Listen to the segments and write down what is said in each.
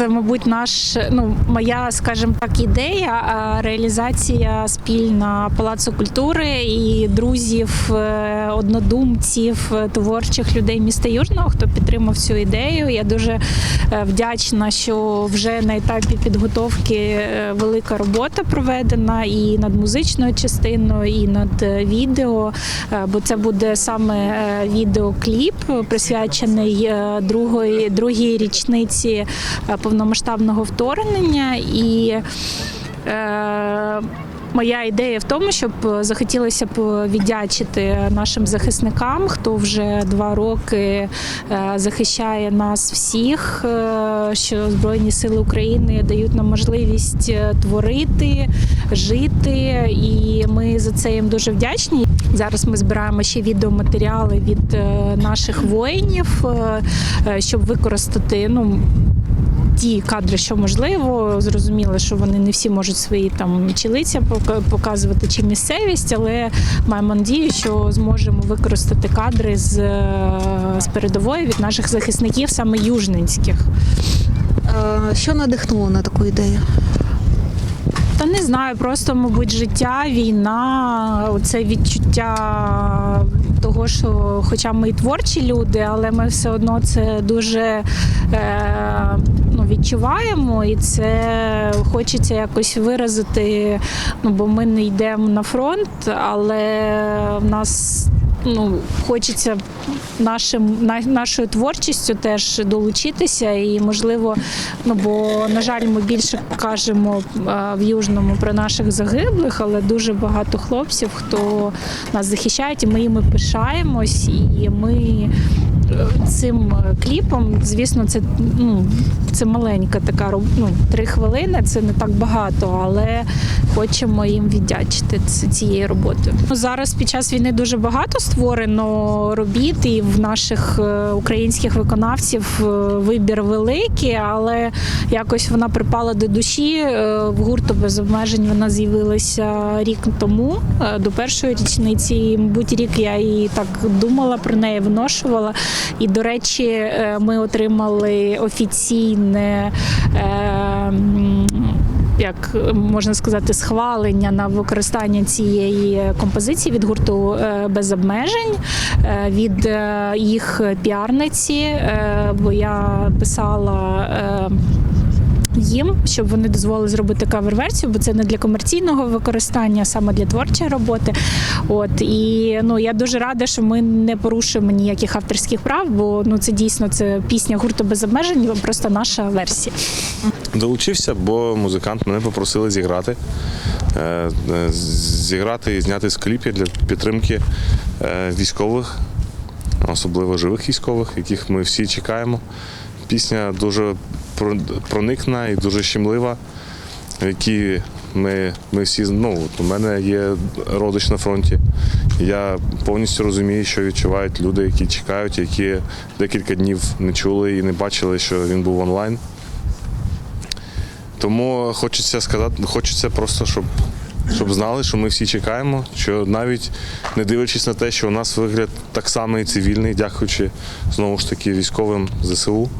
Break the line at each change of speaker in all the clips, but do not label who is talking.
мабуть, наш ну моя, скажімо так, ідея реалізація спільна палацу культури і друзів, е, однодумців, е, творчих людей міста Южного, хто підтримав цю ідею. Я дуже е, вдячна, що вже на етапі підготовки велика робота проведена і над музичною частиною, і над відео. Бо це буде саме відеокліп, присвячений другої другій річниці повномасштабного вторгнення і. Е, Моя ідея в тому, щоб захотілося б віддячити нашим захисникам, хто вже два роки е, захищає нас всіх, е, що Збройні Сили України дають нам можливість е, творити, жити, і ми за це їм дуже вдячні. Зараз ми збираємо ще відеоматеріали від е, наших воїнів, е, е, щоб використати ну ті кадри, що можливо. Зрозуміло, що вони не всі можуть свої там пока- показувати чи місцевість, але маємо надію, що зможемо використати кадри з, е, з передової від наших захисників, саме южненських.
Що надихнуло на таку ідею?
Та не знаю, просто, мабуть, життя, війна, це відчуття того, що, хоча ми і творчі люди, але ми все одно це дуже е, ну, відчуваємо, і це хочеться якось виразити. Ну, бо ми не йдемо на фронт, але в нас. Ну, хочеться нашим на- нашою творчістю теж долучитися, і можливо, ну бо на жаль, ми більше кажемо а, в Южному про наших загиблих, але дуже багато хлопців, хто нас захищають, і ми їми пишаємось, і ми е, цим е, кліпом, звісно, це ну це маленька така ну, три хвилини, це не так багато, але хочемо їм віддячити цією роботою. Ну, Зараз під час війни дуже багато створено робіт, і в наших е, українських виконавців е, вибір великий, але якось вона припала до душі. В гурту без обмежень вона з'явилася рік тому, до першої річниці. Мабуть, рік я і так думала про неї, виношувала. І, до речі, е, ми отримали офіційне. е, Як можна сказати, схвалення на використання цієї композиції від гурту е, без обмежень від їх піарниці, бо я писала. Їм, щоб вони дозволили зробити кавер-версію, бо це не для комерційного використання, а саме для творчої роботи. От і ну я дуже рада, що ми не порушуємо ніяких авторських прав, бо ну це дійсно це пісня гурту без обмежень, просто наша версія.
Долучився, бо музикант мене попросили зіграти. Е, е, Зіграти і зняти з кліпі для підтримки е, військових, особливо живих військових, яких ми всі чекаємо. Пісня дуже проникна і дуже щемлива, в якій ми, ми всі ну, у мене є родич на фронті. Я повністю розумію, що відчувають люди, які чекають, які декілька днів не чули і не бачили, що він був онлайн. Тому хочеться сказати, хочеться просто, щоб, щоб знали, що ми всі чекаємо, що навіть не дивлячись на те, що у нас вигляд так само і цивільний, дякуючи знову ж таки військовим ЗСУ.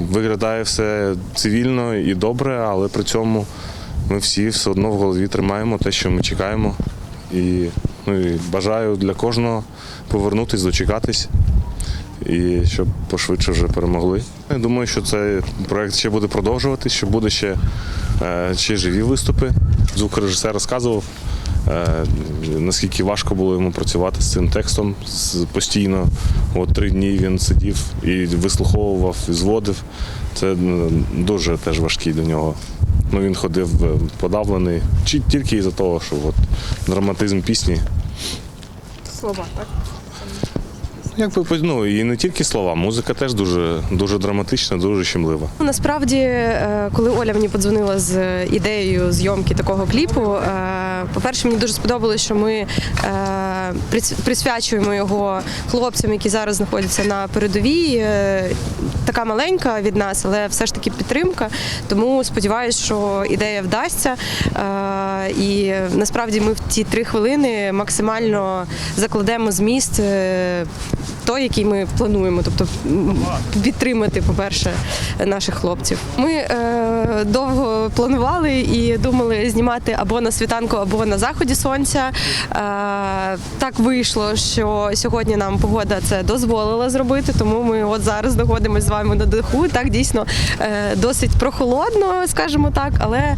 Виглядає все цивільно і добре, але при цьому ми всі все одно в голові тримаємо те, що ми чекаємо. І, ну, і бажаю для кожного повернутись, дочекатись і щоб пошвидше вже перемогли. Я думаю, що цей проект ще буде продовжуватись, що буде ще, е, ще живі виступи. Звукорежисер розказував, наскільки важко було йому працювати з цим текстом постійно. От три дні він сидів і вислуховував, і зводив. Це дуже теж важкий для нього. Ну, він ходив е, подавлений, чи тільки із-за того, що от, драматизм пісні.
Слова, так?
Якби ну, і не тільки слова, музика теж дуже, дуже драматична, дуже щемлива.
Насправді, е, коли Оля мені подзвонила з ідеєю зйомки такого кліпу, е, по-перше, мені дуже сподобалось, що ми е, присвячуємо його хлопцям, які зараз знаходяться на передовій. Е, Така маленька від нас, але все ж таки підтримка. Тому сподіваюся, що ідея вдасться. Е, І насправді ми в ті три хвилини максимально закладемо зміст той, який ми плануємо, тобто підтримати, по-перше, наших хлопців. Ми е, довго планували і думали знімати або на світанку, або на заході сонця. Е, так вийшло, що сьогодні нам погода це дозволила зробити, тому ми от зараз знаходимося з вами на даху. Так дійсно е, досить прохолодно, скажімо так, але е,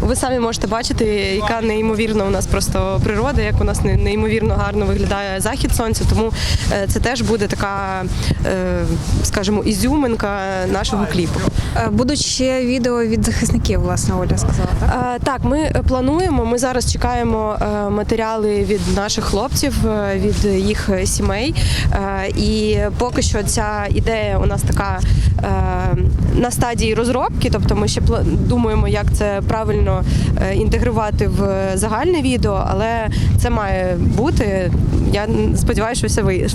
ви самі можете бачити, яка неймовірна у нас просто природа, як у нас не- неймовірно гарно виглядає захід сонця. Тому е, це теж буде така, е, скажімо, ізюминка нашого кліпу.
Е, Будуть ще відео від захисників, власне, Оля сказала, так?
Е, Так, ми плануємо. Ми зараз чекаємо матеріали від наших хлопців, від їх сімей. І поки що ця ідея у нас така на стадії розробки, тобто ми ще думаємо, як це правильно інтегрувати в загальне відео, але це має бути. Я сподіваюся, що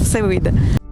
все distribuída.